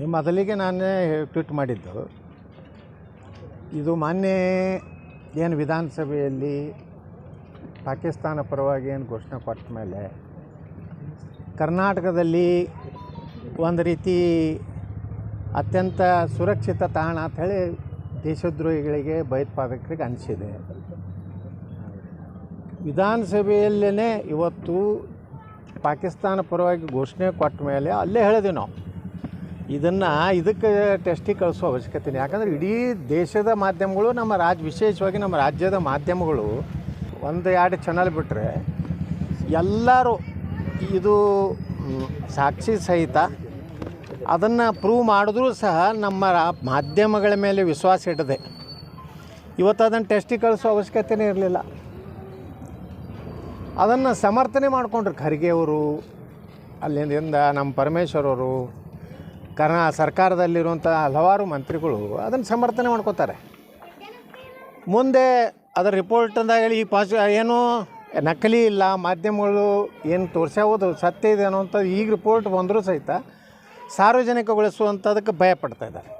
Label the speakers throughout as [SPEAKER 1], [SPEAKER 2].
[SPEAKER 1] ಈ ಮೊದಲಿಗೆ ನಾನೇ ಟ್ವೀಟ್ ಮಾಡಿದ್ದು. ಇದು ಮೊನ್ನೆ ಏನು ವಿಧಾನಸಭೆಯಲ್ಲಿ ಪಾಕಿಸ್ತಾನ ಪರವಾಗಿ ಏನು ಘೋಷಣೆ ಕೊಟ್ಟ ಮೇಲೆ ಕರ್ನಾಟಕದಲ್ಲಿ ಒಂದು ರೀತಿ ಅತ್ಯಂತ ಸುರಕ್ಷಿತ ತಾಣ ಅಂಥೇಳಿ ದೇಶದ್ರೋಹಿಗಳಿಗೆ, ಭಯೋತ್ಪಾದಕರಿಗೆ ಅನಿಸಿದೆ. ವಿಧಾನಸಭೆಯಲ್ಲೇ ಇವತ್ತು ಪಾಕಿಸ್ತಾನ ಪರವಾಗಿ ಘೋಷಣೆ ಕೊಟ್ಟ ಮೇಲೆ ಅಲ್ಲೇ ಹೇಳಿದ್ವಿ ನಾವು. ಇದನ್ನು ಇದಕ್ಕೆ ಟೆಸ್ಟಿಗೆ ಕಳಿಸೋ ಅವಶ್ಯಕತೆ ಯಾಕಂದರೆ ಇಡೀ ದೇಶದ ಮಾಧ್ಯಮಗಳು, ನಮ್ಮ ರಾಜ್ಯ ವಿಶೇಷವಾಗಿ ನಮ್ಮ ರಾಜ್ಯದ ಮಾಧ್ಯಮಗಳು ಒಂದು ಎರಡು ಚಾನಲ್ ಬಿಟ್ಟರೆ ಎಲ್ಲರೂ ಇದು ಸಾಕ್ಷಿ ಸಹಿತ ಅದನ್ನು ಪ್ರೂವ್ ಮಾಡಿದ್ರೂ ಸಹ ನಮ್ಮ ಮಾಧ್ಯಮಗಳ ಮೇಲೆ ವಿಶ್ವಾಸ ಇಡದೆ. ಇವತ್ತು ಅದನ್ನು ಟೆಸ್ಟಿಗೆ ಕಳಿಸೋ ಅವಶ್ಯಕತೆನೇ ಇರಲಿಲ್ಲ. ಅದನ್ನು ಸಮರ್ಥನೆ ಮಾಡಿಕೊಂಡ್ರು ಖರ್ಗೆ ಅವರು, ಅಲ್ಲಿಂದ ನಮ್ಮ ಪರಮೇಶ್ವರ್ ಕರ್ನಾ ಸರ್ಕಾರದಲ್ಲಿರುವಂಥ ಹಲವಾರು ಮಂತ್ರಿಗಳು ಅದನ್ನು ಸಮರ್ಥನೆ ಮಾಡ್ಕೋತಾರೆ. ಮುಂದೆ ಅದರ ರಿಪೋರ್ಟ್ ಹೇಳಿ ಈ ಪಾಸ್ ಏನು ನಕಲಿ ಇಲ್ಲ, ಮಾಧ್ಯಮಗಳು ಏನು ತೋರಿಸೋದು ಸತ್ಯ ಇದೆ ಅನ್ನೋಂಥದ್ದು ಈಗ ರಿಪೋರ್ಟ್ ಬಂದರೂ ಸಹಿತ ಸಾರ್ವಜನಿಕಗೊಳಿಸುವಂಥದಕ್ಕೆ ಭಯ ಪಡ್ತಾ ಇದ್ದಾರೆ.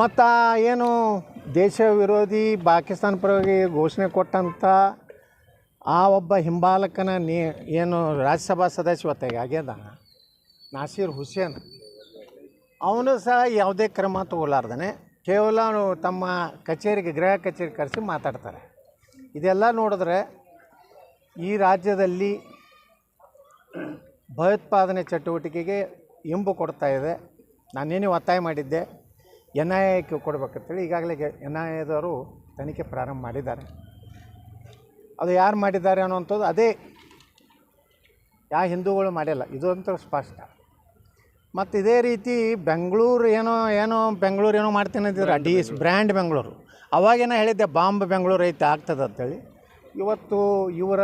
[SPEAKER 1] ಮತ್ತು ಏನು ದೇಶ ವಿರೋಧಿ ಪಾಕಿಸ್ತಾನ ಪರವಾಗಿ ಘೋಷಣೆ ಕೊಟ್ಟಂಥ ಆ ಒಬ್ಬ ಹಿಂಬಾಲಕನ ನೀ ಏನು ರಾಜ್ಯಸಭಾ ಸದಸ್ಯ ಹೊತ್ತಾಗಿ ಆಗ್ಯದ, ನಾಸೀರ್ ಹುಸೇನ್. ಅವನು ಸಹ ಯಾವುದೇ ಕ್ರಮ ತಗೊಲಾರ್ದೇ ಕೇವಲ ತಮ್ಮ ಕಚೇರಿಗೆ, ಗೃಹ ಕಚೇರಿಗೆ ಕರೆಸಿ ಮಾತಾಡ್ತಾರೆ. ಇದೆಲ್ಲ ನೋಡಿದ್ರೆ ಈ ರಾಜ್ಯದಲ್ಲಿ ಭಯೋತ್ಪಾದನೆ ಚಟುವಟಿಕೆಗೆ ಇಂಬು ಕೊಡ್ತಾ ಇದೆ. ನಾನೇನು ಒತ್ತಾಯ ಮಾಡಿದ್ದೆ? ಎನ್ ಐ ಎಕ್ಕೆ ಕೊಡ್ಬೇಕಂತೇಳಿ ಈಗಾಗಲೇ ಎನ್ ಐ ಎದವರು ತನಿಖೆ ಪ್ರಾರಂಭ ಮಾಡಿದ್ದಾರೆ. ಅದು ಯಾರು ಮಾಡಿದ್ದಾರೆ ಅನ್ನುವಂಥದ್ದು ಅದೇ ಯಾವ ಹಿಂದೂಗಳು ಮಾಡಿಲ್ಲ. ಇದು ಅಂತೂ ಸ್ಪಷ್ಟ. ಮತ್ತು ಇದೇ ರೀತಿ ಬೆಂಗಳೂರು ಏನೋ ಏನೋ ಬೆಂಗಳೂರು ಏನೋ ಮಾಡ್ತೀನಿ ಅಂತಿದ್ರೆ. D S brand Bengaluru. ಅವಾಗೇನೋ ಹೇಳಿದ್ದೆ ಬಾಂಬ್ ಬೆಂಗಳೂರು ಐತೆ ಆಗ್ತದೆ ಅಂತೇಳಿ. ಇವತ್ತು ಇವರ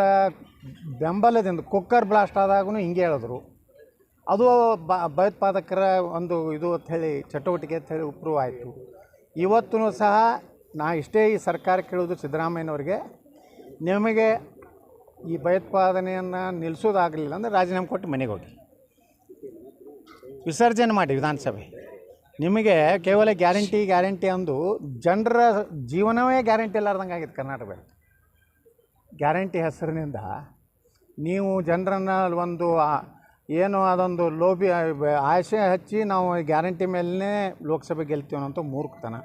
[SPEAKER 1] ಬೆಂಬಲದಿಂದ ಕುಕ್ಕರ್ ಬ್ಲಾಸ್ಟ್ ಆದಾಗೂ ಹಿಂಗೆ ಹೇಳಿದ್ರು. ಅದು ಭಯೋತ್ಪಾದಕರ ಒಂದು ಇದು ಅಂತ ಹೇಳಿ ಚಟುವಟಿಕೆ ಅಂತ್ಹೇಳಿ ಉಪ್ರೂವ್ ಆಯಿತು. ಇವತ್ತೂ ಸಹ ನಾ ಇಷ್ಟೇ ಈ ಸರ್ಕಾರ ಕೇಳೋದು ಸಿದ್ದರಾಮಯ್ಯನವ್ರಿಗೆ. ನಿಮಗೆ ಈ ಭಯೋತ್ಪಾದನೆಯನ್ನು ನಿಲ್ಲಿಸೋದಾಗಲಿಲ್ಲ ಅಂದರೆ ರಾಜೀನಾಮೆ ಕೊಟ್ಟು ಮನೆಗೆ ಹೋಗಿ. ವಿಸರ್ಜನೆ ಮಾಡಿ ವಿಧಾನಸಭೆ. ನಿಮಗೆ ಕೇವಲ ಗ್ಯಾರಂಟಿ ಗ್ಯಾರಂಟಿ ಅಂದು ಜನರ ಜೀವನವೇ ಗ್ಯಾರಂಟಿ ಇಲ್ಲಾರ್ದಂಗೆ ಆಗಿದೆ ಕರ್ನಾಟಕದಲ್ಲಿ. ಗ್ಯಾರಂಟಿ ಹೆಸರಿನಿಂದ ನೀವು ಜನರನ್ನ ಒಂದು ಏನು ಅದೊಂದು ಲೋಭಿ, ಆಸೆ ಹಚ್ಚಿ ನಾವು ಗ್ಯಾರಂಟಿ ಮೇಲೇ ಲೋಕಸಭೆ ಗೆಲ್ತೀವಿ ಅನ್ನೋಂಥ ಮೂರ್ಖತನ.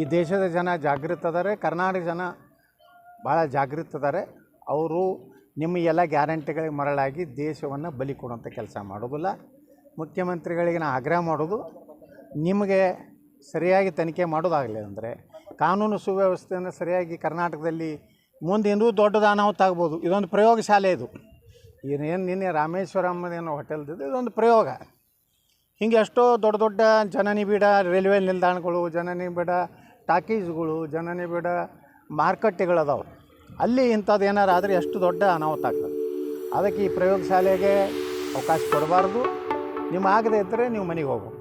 [SPEAKER 1] ಈ ದೇಶದ ಜನ ಜಾಗೃತ ಅದಾರೆ ಕರ್ನಾಟಕ ಜನ ಭಾಳ ಜಾಗೃತ ಅದಾರೆ. ಅವರು ನಿಮ್ಮ ಎಲ್ಲ ಗ್ಯಾರಂಟಿಗಳಿಗೆ ಮರಳಾಗಿ ದೇಶವನ್ನು ಬಲಿ ಕೊಡುವಂಥ ಕೆಲಸ ಮಾಡೋದಿಲ್ಲ. ಮುಖ್ಯಮಂತ್ರಿಗಳಿಗೆ ನಾನು ಆಗ್ರಹ ಮಾಡೋದು, ನಿಮಗೆ ಸರಿಯಾಗಿ ತನಿಖೆ ಮಾಡೋದಾಗಲಿ ಅಂದರೆ ಕಾನೂನು ಸುವ್ಯವಸ್ಥೆಯನ್ನು ಸರಿಯಾಗಿ ಕರ್ನಾಟಕದಲ್ಲಿ ಮುಂದೆ ಇನ್ನೂ ದೊಡ್ಡದು ಅನಾಹುತ ಆಗ್ಬೋದು ಇದೊಂದು ಪ್ರಯೋಗಶಾಲೆ ಇದು. ಏನೇನು ನಿನ್ನೆ ರಾಮೇಶ್ವರಮ್ಮದೇನೋ ಹೋಟೆಲ್ದಿದ್ದು, ಇದೊಂದು ಪ್ರಯೋಗ. ಹಿಂಗೆ ಎಷ್ಟೋ ದೊಡ್ಡ ದೊಡ್ಡ ಜನನಿ ಬೀಡ, ರೈಲ್ವೆ ನಿಲ್ದಾಣಗಳು, ಜನನಿ ಬೀಡ, ಟಾಕೀಸ್ಗಳು ಜನನಿಬಿಡ ಮಾರುಕಟ್ಟೆಗಳದಾವೆ. ಅಲ್ಲಿ ಇಂಥದ್ದು ಏನಾರು ಆದರೆ ಎಷ್ಟು ದೊಡ್ಡ ಅನಾಹುತ ಆಗ್ತದೆ. ಅದಕ್ಕೆ ಈ ಪ್ರಯೋಗಶಾಲೆಗೆ ಅವಕಾಶ ಕೊಡಬಾರ್ದು. ನಿಮ್ಮ ಆಗದೇ ಇದ್ದರೆ ನೀವು ಮನೆಗೆ ಹೋಗ್ಬೇಕು